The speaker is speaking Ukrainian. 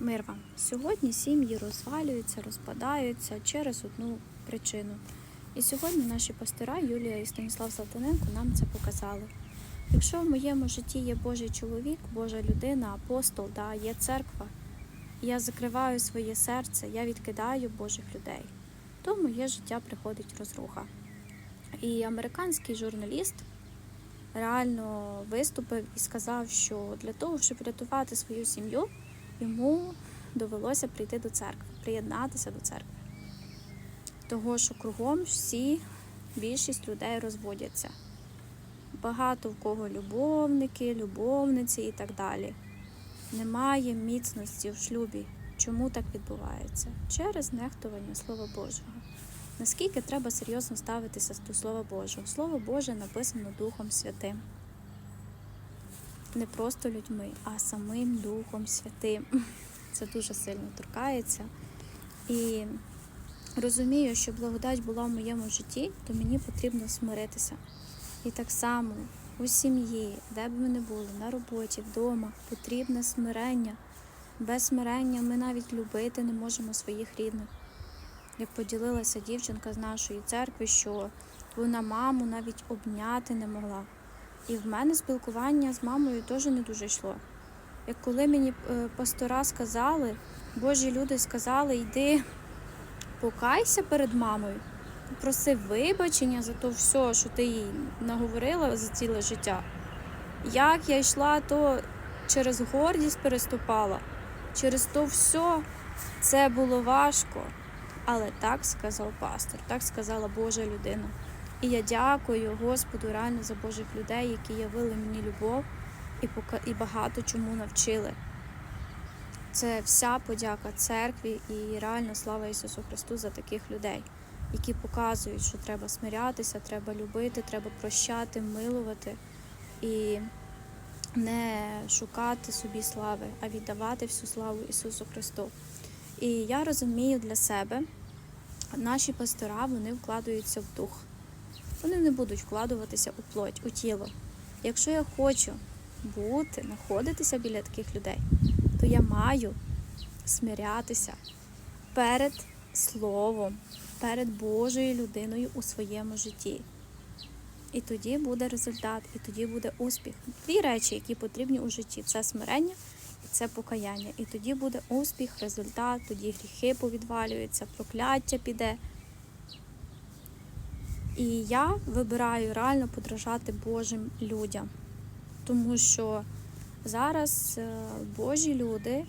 Мир вам. Сьогодні сім'ї розвалюються, розпадаються через одну причину. І сьогодні наші пастора Юлія і Станіслав Салтаненко нам це показали. Якщо в моєму житті є Божий чоловік, Божа людина, апостол, да, є церква, я закриваю своє серце, я відкидаю Божих людей, то моє життя приходить розруха. І американський журналіст реально виступив і сказав, що для того, щоб рятувати свою сім'ю, йому довелося прийти до церкви, приєднатися до церкви. Того, що кругом всі, більшість людей розводяться. Багато в кого любовники, любовниці і так далі. Немає міцності в шлюбі. Чому так відбувається? Через нехтування Слова Божого. Наскільки треба серйозно ставитися до Слова Божого? Слово Боже написано Духом Святим. Не просто людьми, а самим Духом Святим. Це дуже сильно торкається. І розумію, що благодать була в моєму житті, то мені потрібно смиритися. І так само у сім'ї, де б ми не були, на роботі, вдома, потрібне смирення. Без смирення ми навіть любити не можемо своїх рідних. Як поділилася дівчинка з нашої церкви, що вона маму навіть обняти не могла. І в мене спілкування з мамою теж не дуже йшло. Як коли мені е, пастора сказали, Божі люди сказали, йди покайся перед мамою, проси вибачення за то все, що ти їй наговорила за ціле життя. Як я йшла, то через гордість переступала, через то все це було важко. Але так сказав пастор, так сказала Божа людина. І я дякую Господу реально за Божих людей, які явили мені любов і пока- і багато чому навчили. Це вся подяка церкві і реально слава Ісусу Христу за таких людей, які показують, що треба смирятися, треба любити, треба прощати, милувати і не шукати собі слави, а віддавати всю славу Ісусу Христу. І я розумію для себе, наші пастора вони вкладаються в дух. Вони не будуть вкладуватися у плоть, у тіло. Якщо я хочу бути, знаходитися біля таких людей, то я маю смирятися перед Словом, перед Божою людиною у своєму житті. І тоді буде результат, і тоді буде успіх. Дві речі, які потрібні у житті це смирення і це покаяння. І тоді буде успіх, результат, тоді гріхи повідвалюються, прокляття піде. І я вибираю реально подражати Божим людям, тому що зараз е, Божі люди